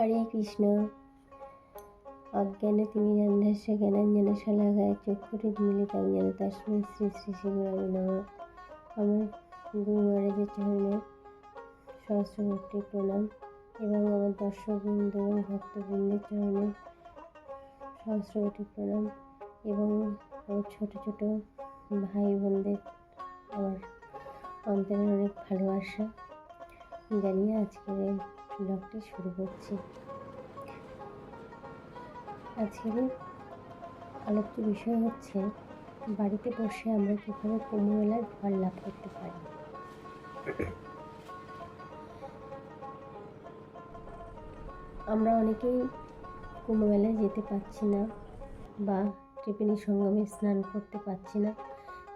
হরে কৃষ্ণ। অজ্ঞানে তুমি জন্ধাস্য জ্ঞানাঞ্জন শলাগায় চক্ষুরে মিলিতাম যেন তস্মৈ শ্রী শ্রী শিবরামি নম। আমার গুরু মহারাজের চরণে সহস্রভক্তি প্রণাম এবং আমার দর্শকবৃন্দ এবং ভক্তবৃন্দের চরণে সহস্রকোটি প্রণাম এবং আমার ছোট ছোট ভাই বোনদের আমার অন্তরের অনেক ভালোবাসা জানিয়ে আজকের ব্লগটি শুরু করছি। আজকের আলোচ্য বিষয় হচ্ছে, বাড়িতে বসে আমরা কীভাবে কুম্ভমেলার ফল লাভ করতে পারি? আমরা অনেকেই কুম্ভমেলায় যেতে পারছি না বা ত্রিবেণী সঙ্গমে স্নান করতে পারছি না।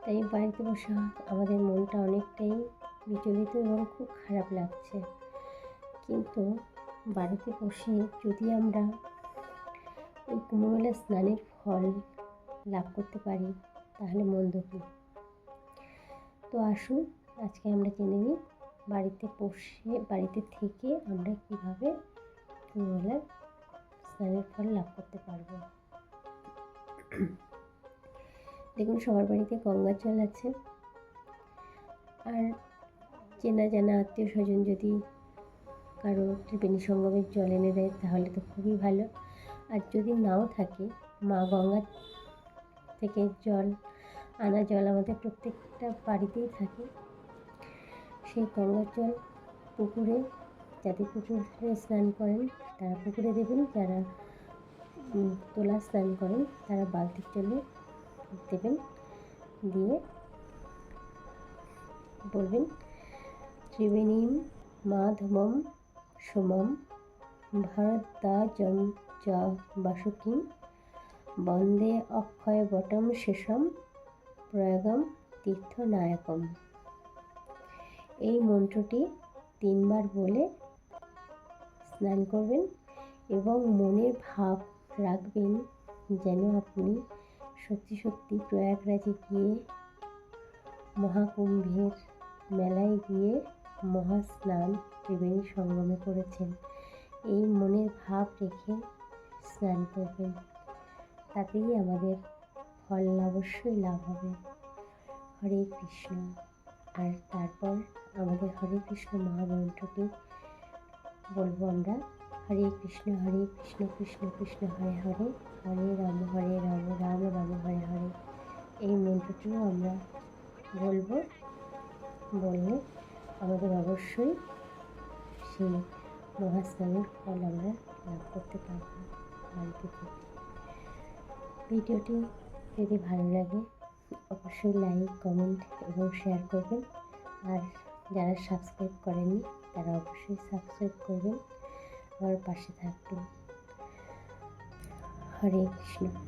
তাই বাড়িতে বসে আমাদের মনটা অনেকটাই বিচলিত এবং খুব খারাপ লাগছে। কিন্তু বাড়িতে বসে যদি আমরা ওই কুম্ভমেলা স্নানের ফল লাভ করতে পারি, তাহলে মন্দ কী? তো আসুন, আজকে আমরা জেনে নিই বাড়িতে বসে, বাড়িতে থেকে আমরা কীভাবে কুম্ভমেলার স্নানের ফল লাভ করতে পারব। দেখুন, সবার বাড়িতে গঙ্গার জল আছে। আর চেনা জানা আত্মীয় স্বজন যদি কারও ত্রিবেণী সঙ্গমের জল এনে দেয়, তাহলে তো খুবই ভালো। আর যদি নাও থাকে, মা গঙ্গা থেকে জল, আনা জল আমাদের প্রত্যেকটা বাড়িতেই থাকে। সেই গঙ্গার জল পুকুরে যাদের পুকুরে স্নান করেন, তারা পুকুরে দেবেন যারা তোলা স্নান করেন, তারা বালতির জলে দেবেন, দিয়ে বলবেন, ত্রিবেণীম মাধবম সোমম ভারদ্বাজম চ বাসুকিম বন্দে অক্ষয় বটম শেষম, প্রয়াগম তীর্থনায়কম। এই মন্ত্রটি তিনবার বলে স্নান করবেন এবং মনের ভাব রাখবেন যেন আপনি সত্যি সত্যি প্রয়াগরাজে গিয়ে মহাকুম্ভের মেলায় গিয়ে মহাস্নান ত্রিবেণী সঙ্গমে করেছেন এই মনের ভাব রেখে স্নান করবেন। তাতেই আমাদের ফল অবশ্যই লাভ হবে। হরে কৃষ্ণ। আর তারপর আমাদের হরে কৃষ্ণ মহামন্ত্রটি বলব আমরা। হরে কৃষ্ণ হরে কৃষ্ণ কৃষ্ণ কৃষ্ণ, হরে হরে হরে রাম হরে রাম রাম রাম, হরে হরে। এই মন্ত্রটিও আমরা বলব, বললে আমাদের অবশ্যই সেই মহাস্নানের ফল আমরা লাভ করতে পারব বাড়িতে থেকে। ভিডিওটি যদি ভালো লাগে, অবশ্যই লাইক, কমেন্ট এবং শেয়ার করবেন। আর যারা সাবস্ক্রাইব করেননি, তারা অবশ্যই সাবস্ক্রাইব করবেন। আমার পাশে থাকবেন। হরে কৃষ্ণ।